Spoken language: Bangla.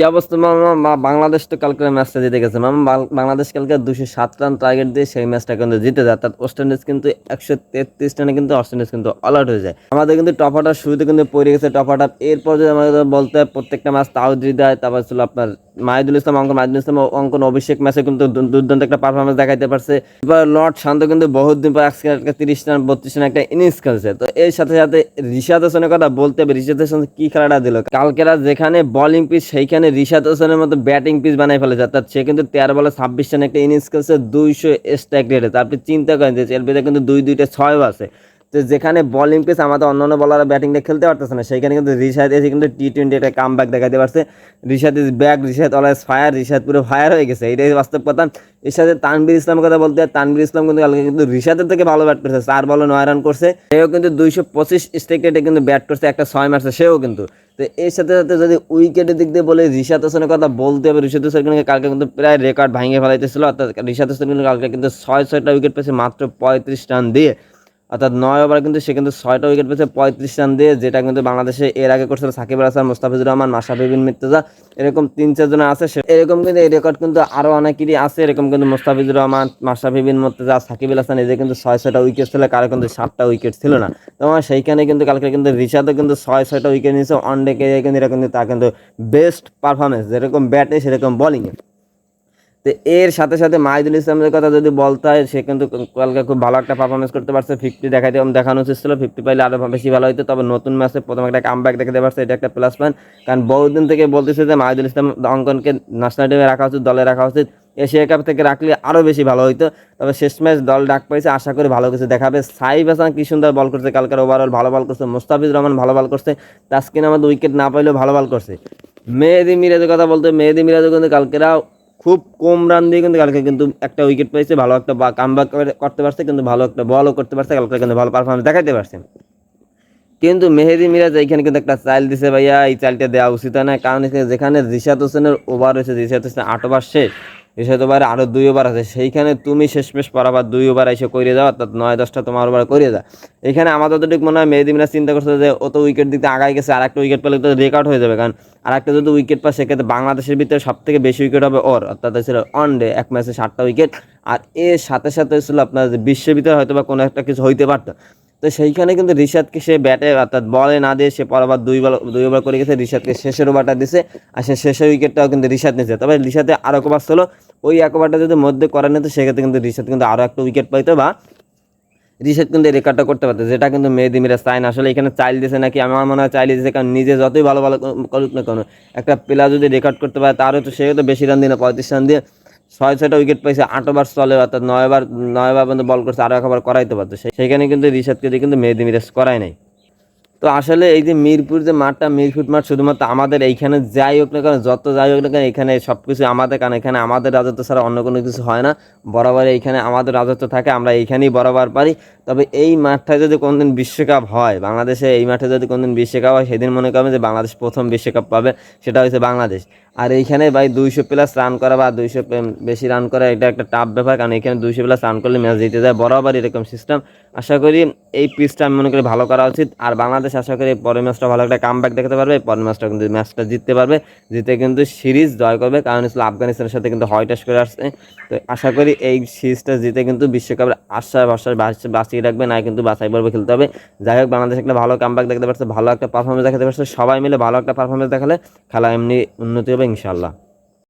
কি অবস্থা মামা বাংলাদেশ তো কালকে ম্যাচটা জিতে গেছে। মামা বাংলাদেশ কালকে দুশো সাত রান টার্গেট দিয়ে সেই ম্যাচটা কিন্তু জিতে যায়। অর্থাৎ ওয়েস্ট ইন্ডিজ কিন্তু একশো তেত্রিশ রানে কিন্তু ওয়েস্ট ইন্ডিজ কিন্তু অল আউট হয়ে যায়। আমাদের কিন্তু টপ শুরুতে কিন্তু পড়ে গেছে। টপ অর্ডার এরপর যদি আমাদের বলতে হয়, প্রত্যেকটা ম্যাচ তাও দিয়ে দেয় তারপর ছিল আপনার মাহিদুল ইসলাম, অঙ্কন মাহিদুল ইসলাম অঙ্কন অভিষেক ম্যাচে কিন্তু দুর্দান্ত একটা পারফরমেন্স দেখাইতে পারছে। এবার লর্ড শান্ত কিন্তু বহুত দিন পর আজকে একটা তিরিশ রান, বত্রিশ রান একটা ইনিংস খেলছে। তো এর সাথে সাথে রিশাদ হোসেনের কথা বলতে হবে, রিশাদ হোসেন কি খেলাটা দিল? কালকেরা যেখানে বোলিং পিচ সেইখানে রিশাদ হোসেনের মতো ব্যাটিং পিচ বানাই ফেলেছে। অর্থাৎ সে কিন্তু তেরো বলে ছাব্বিশ রান একটা ইনিংস খেলছে, দুইশো স্ট্রাইক রেটে তারপর চিন্তা করেন যে এলবিতে কিন্তু দুই, দুইটা ছয়ও আছে। তো যেখানে বলিং পিচ আমাদের অন্যান্য বলাররা ব্যাটিংটা খেলতে পারতেছে না। সেখানে কিন্তু রিশাদ এসে কিন্তু টি টোয়েন্টি একটা কাম ব্যাক দেখাতে পারছে। Rishad is back Rishad always fire Rishad পুরো ফায়ার হয়ে গেছে। এটাই বাস্তব কথা। এর সাথে তানবির ইসলামের কথা বলতে তানবির ইসলাম কিন্তু কালকে কিন্তু রিশাদের থেকে ভালো ব্যাট করছে। চার বলে নয় রান করছে। সেও কিন্তু দুইশো পঁচিশ স্ট্রাইক রেটে কিন্তু ব্যাট করছে একটা ছয় মারছে, সেও কিন্তু। তো এর সাথে সাথে যদি উইকেটের দিক দিয়ে বলে, রিশাদ হোসেনের কথা বলতে হবে, রিশাদ হোসেন কিন্তু কালকে কিন্তু প্রায় রেকর্ড ভাঙিয়ে ফেলাইতেছিল। অর্থাৎ রিশাদ হোসেন কিন্তু কালকে কিন্তু ছয় ছয়টা উইকেট পেয়েছে মাত্র পঁয়ত্রিশ রান দিয়ে। অর্থাৎ নয় ওভার কিন্তু সে কিন্তু ছয়টা উইকেট পেয়েছে, পঁয়ত্রিশ রান দিয়ে, যেটা কিন্তু বাংলাদেশে এর আগে করছিল সাকিব আল মোস্তাফিজুর রহমান মাসাফিবিন মির্তজা, এরকম তিন চারজন আছে। এরকম কিন্তু এই রেকর্ড কিন্তু আরও অনেকেরই আছে। এরকম কিন্তু মোস্তাফিজুর রহমান মাসাফিবিন মুর্তজা, সাকিব আল হাসান এদের কিন্তু ছয়, ছয়টা উইকেট ছিল, কারও কিন্তু সাতটা উইকেট ছিল না। তোমার সেইখানে কিন্তু কালকে কিন্তু রিশাদও কিন্তু ছয়, ছয়টা উইকেট নিয়েছে অন ডে কিন্তু এটা কিন্তু তার কিন্তু বেস্ট পারফরমেন্স যেরকম ব্যাটে সেরকম বলিংয়ে তো এর সাথে সাথে মাহিদুল ইসলামের কথা যদি বলতে হয়, সে কিন্তু কালকে খুব ভালো একটা পারফরমেন্স করতে পারছে। ফিফটি দেখাইতে দেখানো উচিত ছিল ফিফটি পাইলে আরও বেশি ভালো হতো তবে নতুন ম্যাচে প্রথম একটা কাম ব্যাক দেখাতে পারছে এটা একটা প্লাস পয়েন্ট কারণ বহুদিন থেকে বলতেছে যে মাহিদুল ইসলাম অঙ্কনকে ন্যাশনাল টিমে রাখা উচিত, দলে রাখা উচিত। এশিয়া কাপ থেকে রাখলে আরও বেশি ভালো হতো তবে শেষ ম্যাচ দল ডাক পাইছে, আশা করি ভালো কিছু দেখাবে। সাইব হাসান কি সুন্দর বল করছে কালকের ওভারঅল ভালো বল করছে। মুস্তাফিজ রহমান ভালো বল করছে। তাসকিন আমাদের উইকেট না পাইলেও ভালো বল করছে। মেহেদি মিরাজের কথা বলতে, মেহেদি মিরাজও কিন্তু কালকেরা খুব কম রান দিয়ে কিন্তু কালকে কিন্তু একটা উইকেট পেয়েছে, ভালো একটা বা কামব্যাক করতে পারছে, কিন্তু ভালো একটা বলও করতে পারছে, কালকে কিন্তু ভালো পারফরমেন্স দেখাতে পারছে। কিন্তু মেহেদি মিরাজ এইখানে কিন্তু একটা চাইল দিছে ভাইয়া, এই চাইলটা দেওয়া উচিত না কারণ যেখানে রিশাদ হোসেনের ওভার হয়েছে, রিশাদ হোসেন আট ওভার শেষ। রিশাদ ওভারে আরও দুই ওভার আছে। সেইখানে তুমি শেষমেশ পরাবার দুই ওভার এসে করে যাও, অর্থাৎ নয় দশটা তোমার ওভার করে যা। এখানে আমার যতটুকু মনে হয় মেহেদি মিরাজ চিন্তা করছে যে অত উইকেট দিতে আগায় গেছে আর একটা উইকেট পেলে তো রেকর্ড হয়ে যাবে। কারণ আর একটা যদি উইকেট পায়, সেক্ষেত্রে বাংলাদেশের ভিতরে সব থেকে বেশি উইকেট হবে ওর। অর্থাৎ ছিল অন ডে এক ম্যাচে সাতটা উইকেট আর এর সাথে সাথে ছিল আপনার যে বিশ্বের ভিতরে হয়তো বা কোনো একটা কিছু হইতে পারতো। তো সেইখানে কিন্তু রিশাদকে সে ব্যাটে, অর্থাৎ বলে না দিয়ে সে পরবার দুই বল, দুই ওভার করে গেছে। রিশাদকে শেষের ওভারটা দিছে। আর সে শেষের উইকেটটাও কিন্তু রিশাদ নিয়েছে তবে রিশাদে আরও ওভার ছিল। ওই এক ওভারটা যদি মধ্যে করে নিত, সেক্ষেত্রে কিন্তু রিশাদ কিন্তু আরও একটা উইকেট পাইতো বা রিশাদ কিন্তু রেকর্ডটা করতে পারতো। যেটা কিন্তু মেহেদি মিরাজ চায় না আসলে এখানে চাইল দিয়েছে নাকি? আমার মনে হয় চাইলে দিয়েছে কারণ নিজে যতই ভালো ভালো করুক না কেন, একটা প্লেয়ার যদি রেকর্ড করতে পারে, তারও তো সেও তো বেশি রান দিয়ে না, পঁয়ত্রিশ রান দিয়ে ছয়, ছয়টা উইকেট পাইছে আট ওভার চলে, অর্থাৎ নয় বার নয় বার পর্যন্ত বল করছে আরও একবার করাইতে পারতো। সেখানে কিন্তু রিশাদকে দিয়ে কিন্তু মেহেদি মিরাজ করায় নাই। তো আসলে এই যে মিরপুর যে মাঠটা, মিরপুর মাঠ শুধুমাত্র আমাদের এইখানে যাই হোক না কেন, যত যাই হোক না কেন, এখানে সব কিছু আমাদের, কারণ এখানে আমাদের রাজত্ব ছাড়া অন্য কোনো কিছু হয় না। বরাবর এইখানে আমাদের রাজত্ব থাকে, আমরা এইখানেই বরাবর পারি। তবে এই মাঠটা যদি কোনদিন বিশ্বকাপ হয়, বাংলাদেশে এই মাঠে যদি কোনোদিন বিশ্বকাপ হয়, সেদিন মনে করবে যে বাংলাদেশ প্রথম বিশ্বকাপ পাবে, সেটা হচ্ছে বাংলাদেশ। আর এইখানে ভাই দুইশো প্লাস রান করা বা দুইশো বেশি রান করা, এটা একটা টাফ ব্যাপার। কারণ এখানে দুইশো প্লাস রান করলে ম্যাচ জিতে যায় বরাবর এরকম সিস্টেম আশা করি এই পিচটা আমি মনে করি ভালো করা উচিত। আর বাংলাদেশ আশা করি পরের ম্যাচটা ভালো একটা কাম ব্যাক দেখাতে পারবে। পরের ম্যাচটা কিন্তু ম্যাচটা জিততে পারবে। জিতে কিন্তু সিরিজ জয় করবে। কারণ হচ্ছে আফগানিস্তানের সাথে কিন্তু হয়টাস করে আসছে। তো আশা করি এই সিরিজটা জিতে কিন্তু বিশ্বকাপের আশা ভরসা বাঁচিয়ে রাখবে। না কিন্তু বাছাই পর্বে খেলতে হবে। যাই হোক, বাংলাদেশ একটা ভালো কাম ব্যাক দেখতে পারছে, ভালো একটা পারফরমেন্স দেখাতে পারছে। সবাই মিলে ভালো একটা পারফরমেন্স দেখালে খেলা এমনি উন্নতি হবে। ইনশাল্লাহ